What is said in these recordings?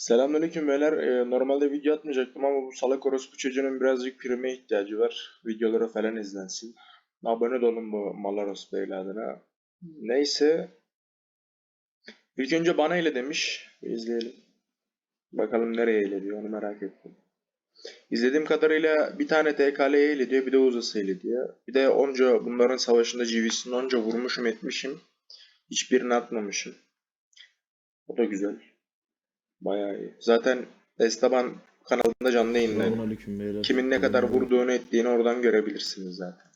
Selamünaleyküm beyler. Ee, normalde video atmayacaktım ama bu salak orospu çocuğunun birazcık prime ihtiyacı var. Videoları falan izlensin. Abone de olun bu mal orospu evladına. Neyse. İlk önce bana ile demiş. Bir izleyelim. Bakalım nereye ile diyor onu merak ettim. İzlediğim kadarıyla bir tane TKL ile diyor bir de uzası ile diyor. Bir de onca bunların savaşında GV'sini onca vurmuşum etmişim. Hiçbirini atmamışım. O da güzel. Bayağı iyi. Zaten Esteban kanalında canlı. Selamünaleyküm beyler. Kimin ne kadar vurduğunu ettiğini oradan görebilirsiniz zaten.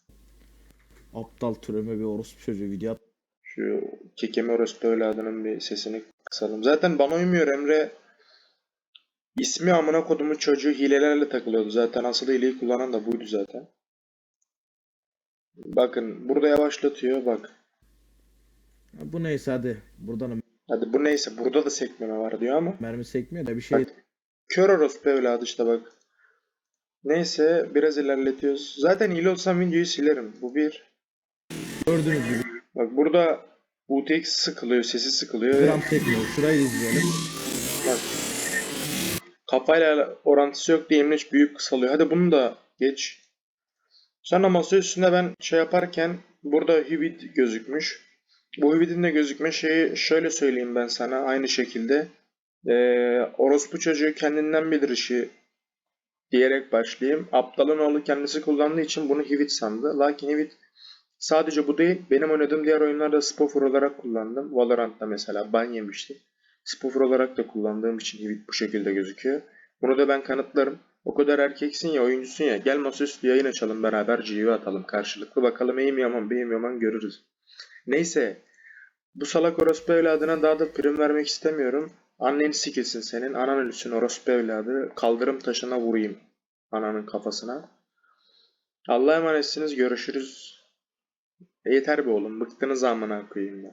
Aptal türeme bir orospu çocuğu video at. Şu Kekeme Orospu evladının bir sesini kısalım. Zaten bana uymuyor Emre. İsmi amına kodumun çocuğu hilelerle takılıyordu. Zaten asıl hileyi kullanan da buydu zaten. Bakın burada yavaşlatıyor bak. Ya Bu neyse hadi. Buradan Hadi bu neyse burada da sekmeme var diyor ama. mermi sekmiyor da bir şey Bak, kör orospu evladı işte bak. Neyse biraz ilerletiyoruz. Zaten hile olsam videoyu silerim. Bu bir. gördüğünüz gibi Bak burada UTX sıkılıyor, sesi sıkılıyor. ve gram sekmiyor. Şurayı izleyelim. Bak. Kafayla orantısı yok diye emreç büyük kısalıyor. Hadi bunu da geç. Sonra masa üstünde ben şey yaparken burada Hibid gözükmüş. Bu Hibid'in de gözükme şeyi şöyle söyleyeyim ben sana aynı şekilde. Ee, orospu çocuğu kendinden bilir işi diyerek başlayayım. Aptalın oğlu kendisi kullandığı için bunu Hibid sandı. Lakin Hibid sadece bu değil. Benim oynadığım diğer oyunlarda spoffer olarak kullandım. Valorant'ta mesela ban yemiştim. Spoofer olarak da kullandığım için Hibit bu şekilde gözüküyor. Bunu da ben kanıtlarım. O kadar erkeksin ya, oyuncusun ya. Gel masaüstü yayın açalım beraber GV atalım karşılıklı. Bakalım iyi mi yaman, yaman görürüz. Neyse. Bu salak orospu evladına daha da prim vermek istemiyorum. Annen sikilsin senin. Anan ölsün orospu evladı. Kaldırım taşına vurayım. Ananın kafasına. Allah'a emanetsiniz. Görüşürüz. E yeter be oğlum. Bıktınız amına koyayım ya.